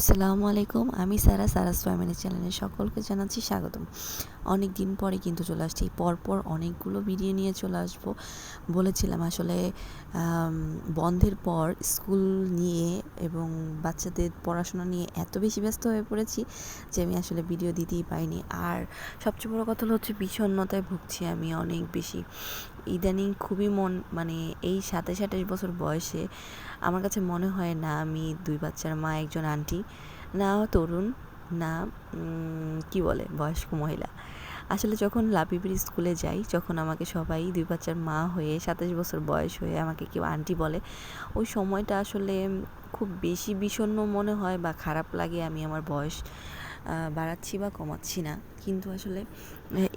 আসসালামু আলাইকুম। আমি সারা সারাস ফ্যামিলি চ্যানেলে সকলকে জানাচ্ছি স্বাগতম। অনেক দিন পরে কিন্তু চলে আসছি। পরপর অনেকগুলো ভিডিও নিয়ে চলে আসব। বলেছিলাম আসলে বন্ধের পর স্কুল নিয়ে এবং বাচ্চাদের পড়াশোনা নিয়ে এত বেশি ব্যস্ত হয়ে পড়েছি যে আমি আসলে ভিডিও দিতেই পাইনি আর সবচেয়ে বড় কথা হলো হচ্ছে বিষণ্ণতায় ভুগছি আমি অনেক বেশি। ইদানিং খুবই মন মানে এই সাতাশ আঠাশ বছর বয়সে আমার কাছে মনে হয় না আমি দুই বাচ্চার মা, একজন আন্টি। না তরুণ, না কি বলে, বয়স্ক মহিলা। আসলে যখন লাবিবির স্কুলে যাই, যখন আমাকে সবাই দুই বাচ্চার মা হয়ে সাতাশ বছর বয়স হয়ে আমাকে কেউ আন্টি বলে, ওই সময়টা আসলে খুব বেশি বিষণ্ন মনে হয় বা খারাপ লাগে আমি আমার বয়স বাড়াচ্ছি বা কমাচ্ছি না। কিন্তু আসলে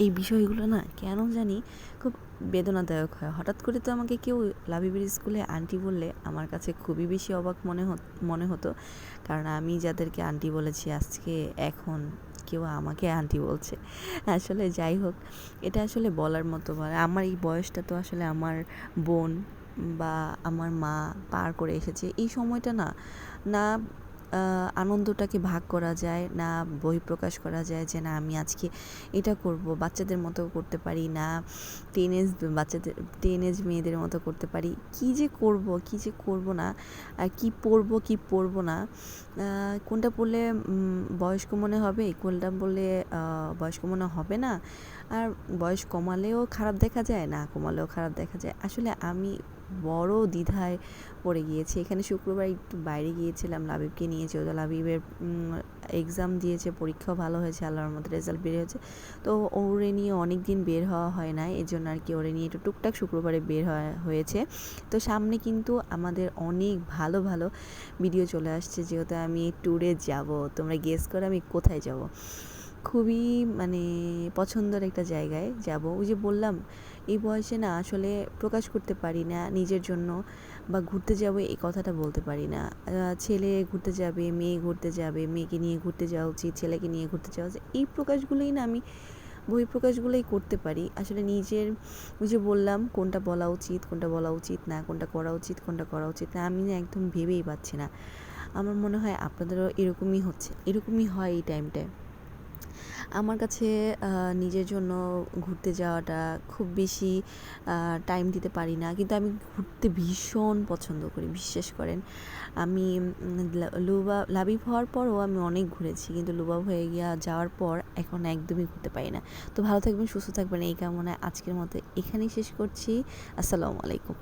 এই বিষয়গুলো না কেন জানি খুব বেদনাদায়ক হয়। হঠাৎ করে তো আমাকে কেউ লাবিবির স্কুলে আন্টি বললে আমার কাছে খুবই বেশি অবাক মনে মনে হতো। কারণ আমি যাদেরকে আন্টি বলেছি, আজকে এখন কেউ আমাকে আন্টি বলছে। আসলে যাই হোক, এটা আসলে বলার মতো মানে আমার এই বয়সটা তো আসলে আমার বোন বা আমার মা পার করে এসেছে। এই সময়টা না না আনন্দটাকে ভাগ করা যায়, না বহিঃপ্রকাশ করা যায় যে, না, আমি আজকে এটা করব, বাচ্চাদের মতো করতে পারি, না টিনেজ বাচ্চাদের টিনেজ মেয়েদের মতো করতে পারি। কি যে করব, কি যে করব না, আর কি পরবো কি পরবো না কোনটা পড়লে বয়স্ক মনে হবে, কোনটা বললে বয়স্ক মনে হবে না, আর বয়স কমালেও খারাপ দেখা যায়, না কমালেও খারাপ দেখা যায়। আসলে আমি বড় দ্বিধায় পড়ে গিয়েছি। এখানে শুক্রবার একটু বাইরে গিয়েছিলাম, লাবিবকে নিয়েছে ওদের লাবিবের এক্সাম দিয়েছে পরীক্ষাও ভালো হয়েছে, আল্লাহর মধ্যে রেজাল্ট বের হয়েছে। তো ওরে নিয়ে অনেক দিন বের হওয়া হয় না এই জন্য আর কি ওরে নিয়ে একটু টুকটাক শুক্রবারে বের হওয়া হয়েছে। তো সামনে কিন্তু আমাদের অনেক ভালো ভালো ভিডিও চলে আসছে, যেহেতু আমি ট্যুরে যাব। তোমরা গেস করো আমি কোথায় যাব। খুবই মানে পছন্দের একটা জায়গায় যাব। ওই যে বললাম, এই বয়সে না আসলে প্রকাশ করতে পারি না নিজের জন্য বা ঘুরতে যাব এই কথাটা বলতে পারি না। ছেলে ঘুরতে যাবে, মেয়ে ঘুরতে যাবে, মেয়েকে নিয়ে ঘুরতে যাওয়া উচিত, ছেলেকে নিয়ে ঘুরতে যাওয়া উচিত, এই প্রকাশগুলোই না আমি বহিঃপ্রকাশগুলোই করতে পারি। আসলে নিজের ওই যে বললাম, কোনটা বলা উচিত, কোনটা বলা উচিত না, কোনটা করা উচিত, কোনটা করা উচিত না, আমি না একদম ভেবেই পাচ্ছি না। আমার মনে হয় আপনাদেরও এরকমই হচ্ছে, এরকমই হয় এই টাইমটায় আমার কাছে নিজের জন্য ঘুরতে যাওয়াটা খুব বেশি টাইম দিতে পারি না। কিন্তু আমি ঘুরতে ভীষণ পছন্দ করি, বিশ্বাস করেন। আমি লুবা, লাবিব হওয়ার পরও আমি অনেক ঘুরেছি, কিন্তু লুবাব হয়ে গিয়া যাওয়ার পর এখন একদমই ঘুরতে পারি না। তো ভালো থাকবেন, সুস্থ থাকবেন, এই কামনায় আজকের মতো এখানেই শেষ করছি। আসসালামু আলাইকুম।